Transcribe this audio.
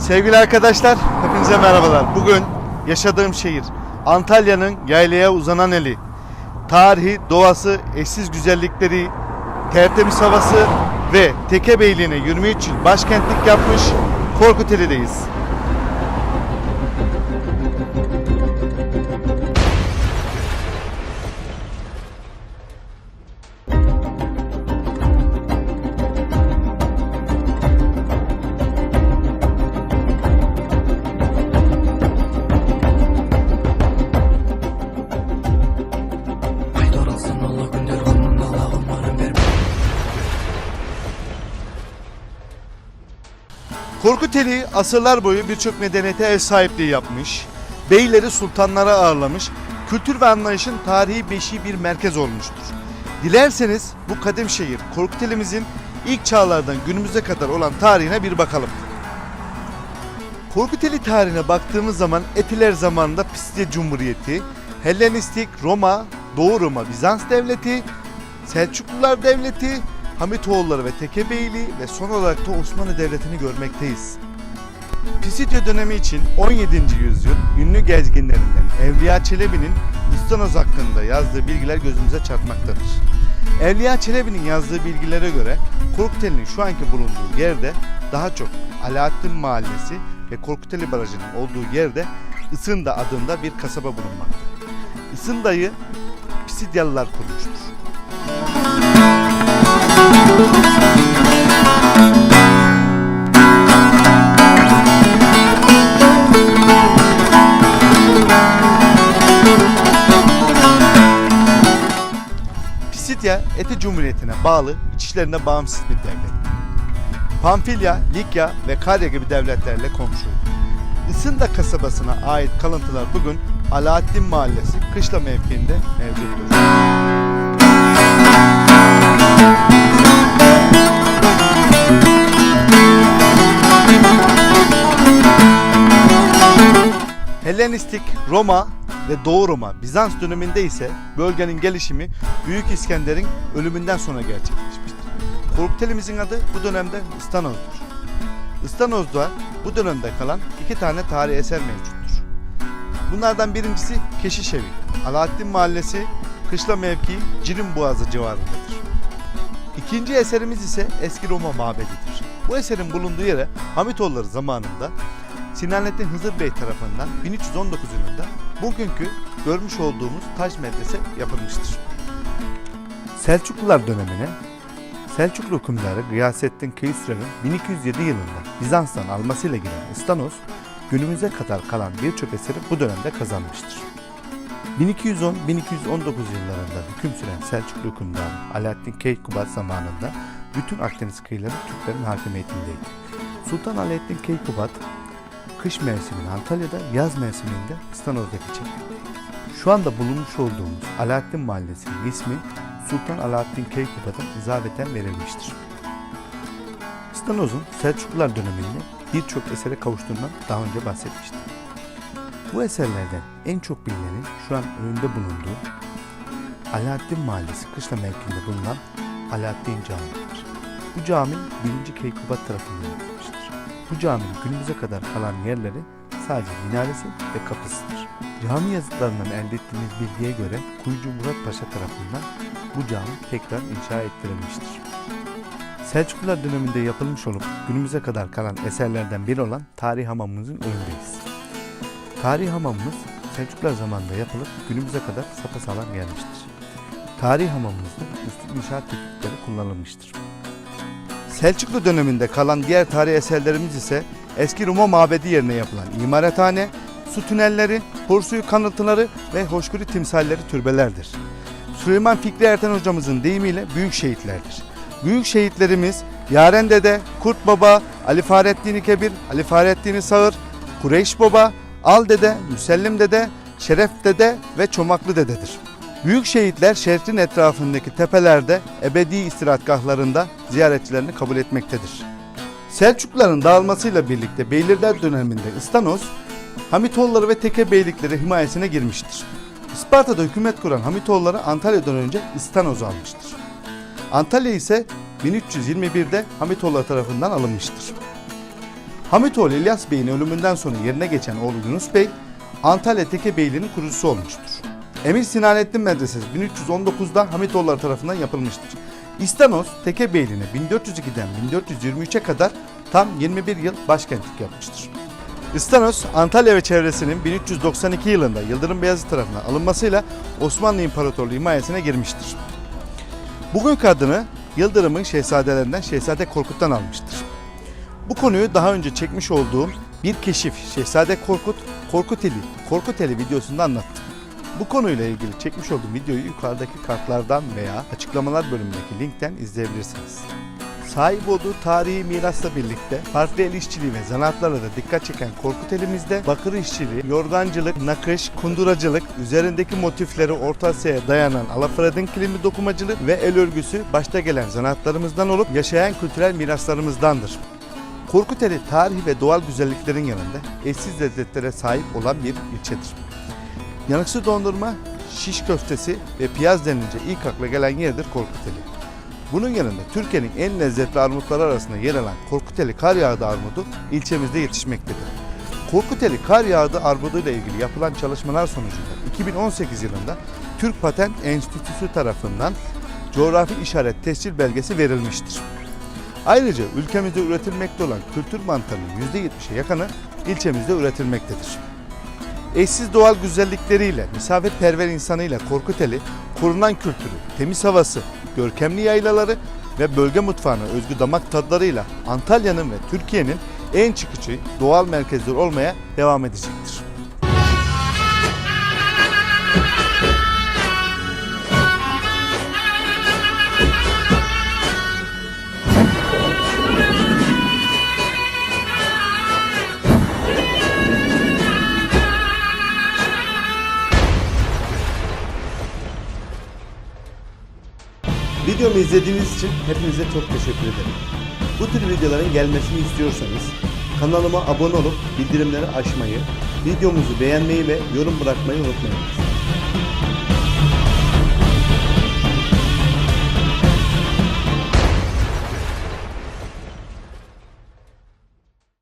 Sevgili arkadaşlar, hepinize merhabalar. Bugün yaşadığım şehir Antalya'nın yaylaya uzanan eli. Tarihi, doğası, eşsiz güzellikleri, tertemiz havası ve Teke Beyliğine 23 yıl başkentlik yapmış Korkuteli'deyiz. Korkuteli asırlar boyu birçok medeniyete ev sahipliği yapmış, beyleri sultanlara ağırlamış, kültür ve anlayışın tarihi beşiği bir merkez olmuştur. Dilerseniz bu kadim şehir Korkuteli'mizin ilk çağlardan günümüze kadar olan tarihine bir bakalım. Korkuteli tarihine baktığımız zaman Etiler zamanında Pisya Cumhuriyeti, Hellenistik Roma, Doğu Roma Bizans Devleti, Selçuklular Devleti, Hamitoğulları ve Tekebeyliği ve son olarak da Osmanlı Devleti'ni görmekteyiz. Pisidyo dönemi için 17. yüzyıl ünlü gezginlerinden Evliya Çelebi'nin İstanoz hakkında yazdığı bilgiler gözümüze çarpmaktadır. Evliya Çelebi'nin yazdığı bilgilere göre Korkuteli'nin şu anki bulunduğu yerde daha çok Alaaddin Mahallesi ve Korkuteli Barajı'nın olduğu yerde Isında adında bir kasaba bulunmakta. Isında'yı Pisidyalılar kurmuştur. Pisidya Eti Cumhuriyeti'ne bağlı, içişlerinde bağımsız bir devlet. Pamfilya, Likya ve Karya gibi devletlerle komşuydu. Isında kasabasına ait kalıntılar bugün Alaaddin Mahallesi kışla mevkiinde mevcuttur. Helenistik Roma ve Doğu Roma Bizans döneminde ise bölgenin gelişimi Büyük İskender'in ölümünden sonra gerçekleşmiştir. Korktelimizin adı bu dönemde İstanoz'dur. İstanoz'da bu dönemde kalan iki tane tarihi eser mevcuttur. Bunlardan birincisi Keşişevi, Alaaddin Mahallesi, Kışla mevkii Cirin Boğazı civarındadır. İkinci eserimiz ise eski Roma mabedidir. Bu eserin bulunduğu yere Hamitoğulları zamanında Sinanettin Hızır Bey tarafından 1319 yılında bugünkü görmüş olduğumuz taş medrese yapılmıştır. Selçuklular dönemine Selçuklu hükümdarı Gıyasettin Kıyısra'nın 1207 yılında Bizans'tan almasıyla giren İstanos, günümüze kadar kalan birçok eseri bu dönemde kazanmıştır. 1210-1219 yıllarında hüküm süren Selçuklu hükümdarı Alaaddin Keykubat zamanında bütün Akdeniz kıyıları Türklerin hakimiyetindeydi. Sultan Alaaddin Keykubat kış mevsimini Antalya'da, yaz mevsiminde İstanoz'da geçirmekteydi. Şu anda bulunmuş olduğumuz Alaaddin Mahallesi'nin ismi Sultan Alaaddin Keykubat'a izafeten verilmiştir. İstanoz'un Selçuklular döneminde birçok esere kavuştuğundan daha önce bahsetmiştim. Bu eserlerden en çok bilineni şu an önünde bulunduğu Alaaddin Mahallesi kışla mevkiinde bulunan Alaaddin Camii'dir. Bu cami 1. Keykubat tarafından. Bu caminin günümüze kadar kalan yerleri sadece minaresi ve kapısıdır. Cami yazıtlarından elde ettiğimiz bilgiye göre Kuyucu Murat Paşa tarafından bu cami tekrar inşa ettirilmiştir. Selçuklular döneminde yapılmış olup günümüze kadar kalan eserlerden biri olan Tarih Hamamımızın önündeyiz. Tarih Hamamımız Selçuklular zamanında yapılıp günümüze kadar sapasağlam gelmiştir. Tarih Hamamımızda üstün inşaat teknikleri kullanılmıştır. Selçuklu döneminde kalan diğer tarihi eserlerimiz ise eski Roma mabedi yerine yapılan imarethane, su tünelleri, porsuyu kanıtları ve hoşgörü timsalleri türbelerdir. Süleyman Fikri Erten hocamızın deyimiyle büyük şehitlerdir. Büyük şehitlerimiz Yaren Dede, Kurt Baba, Ali Fahrettin Kebir, Ali Fahrettin Sağır, Kureyş Baba, Al Dede, Müsellim Dede, Şeref Dede ve Çomaklı Dededir. Büyük şehitler şehrin etrafındaki tepelerde ebedi istirahatgahlarında ziyaretçilerini kabul etmektedir. Selçukluların dağılmasıyla birlikte Beylirdar döneminde İstanos, Hamitoğulları ve Teke beylikleri himayesine girmiştir. Isparta'da hükümet kuran Hamitoğulları Antalya'dan önce İstanos'u almıştır. Antalya ise 1321'de Hamitoğulları tarafından alınmıştır. Hamitoğlu İlyas Bey'in ölümünden sonra yerine geçen oğlu Yunus Bey, Antalya Tekebeyliği'nin kurucusu olmuştur. Emir Sinanettin Medresesi 1319'da Hamitoğulları tarafından yapılmıştır. İstanos Tekebeyliğine 1402'den 1423'e kadar tam 21 yıl başkentlik yapmıştır. İstanos, Antalya ve çevresinin 1392 yılında Yıldırım Beyazıt tarafından alınmasıyla Osmanlı İmparatorluğu himayesine girmiştir. Bugünkü adını Yıldırım'ın şehzadelerinden Şehzade Korkut'tan almıştır. Bu konuyu daha önce çekmiş olduğum bir keşif Şehzade Korkut, Korkuteli, Korkuteli videosunda anlattım. Bu konuyla ilgili çekmiş olduğum videoyu yukarıdaki kartlardan veya açıklamalar bölümündeki linkten izleyebilirsiniz. Sahip olduğu tarihi mirasla birlikte farklı el işçiliği ve zanaatlarla da dikkat çeken Korkut elimizde bakır işçiliği, yorgancılık, nakış, kunduracılık, üzerindeki motifleri Orta Asya'ya dayanan alafredin kilimi dokumacılık ve el örgüsü başta gelen zanaatlarımızdan olup yaşayan kültürel miraslarımızdandır. Korkuteli tarihi ve doğal güzelliklerin yanında eşsiz lezzetlere sahip olan bir ilçedir. Yanıksı dondurma, şiş köftesi ve piyaz denilince ilk akla gelen yerdir Korkuteli. Bunun yanında Türkiye'nin en lezzetli armutları arasında yer alan Korkuteli kar yağdı armudu ilçemizde yetişmektedir. Korkuteli kar yağdı armudu ile ilgili yapılan çalışmalar sonucunda 2018 yılında Türk Patent Enstitüsü tarafından coğrafi işaret tescil belgesi verilmiştir. Ayrıca ülkemizde üretilmekte olan kültür mantarının %70'e yakını ilçemizde üretilmektedir. Eşsiz doğal güzellikleriyle, misafirperver insanıyla Korkuteli, korunan kültürü, temiz havası, görkemli yaylaları ve bölge mutfağına özgü damak tadlarıyla Antalya'nın ve Türkiye'nin en çıkıcı doğal merkezleri olmaya devam edecektir. Videomu izlediğiniz için hepinize çok teşekkür ederim. Bu tür videoların gelmesini istiyorsanız kanalıma abone olup bildirimleri açmayı, videomuzu beğenmeyi ve yorum bırakmayı unutmayınız.